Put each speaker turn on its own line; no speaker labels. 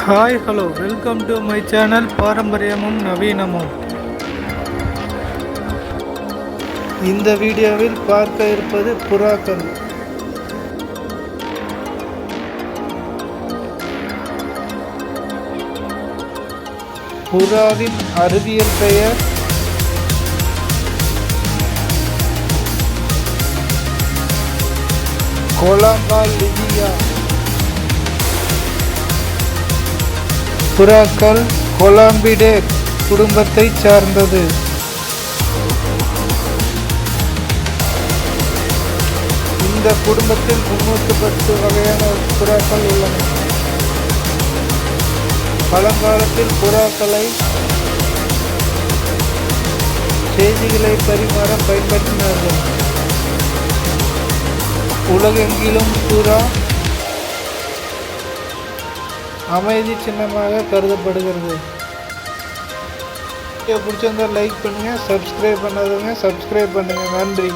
Hi hello welcome to my channel பாரம்பரியமும் நவீனமும் இந்த வீடியோவில் பார்க்க இருப்பது புறாக்கள். புறாவின் அறிவியல் பெயர் கோலாங்கால் லிபியா. புறாக்கள் கொலாம்பிடே குடும்பத்தைச் சார்ந்தது. இந்த குடும்பத்தில் முன்னூற்று பத்து வகையான புறாக்கள் உள்ளன. பழங்காலத்தில் புறாக்களை செய்திகளை பரிமாற பயன்படுத்தினார்கள். உலகெங்கிலும் புறா அமைதி சின்னமாக கருதப்படுகிறது. வீடியோ பிடிச்சிருந்தா லைக் பண்ணுங்கள் சப்ஸ்கிரைப் பண்ணாதவங்க சப்ஸ்கிரைப் பண்ணுங்கள் நன்றி.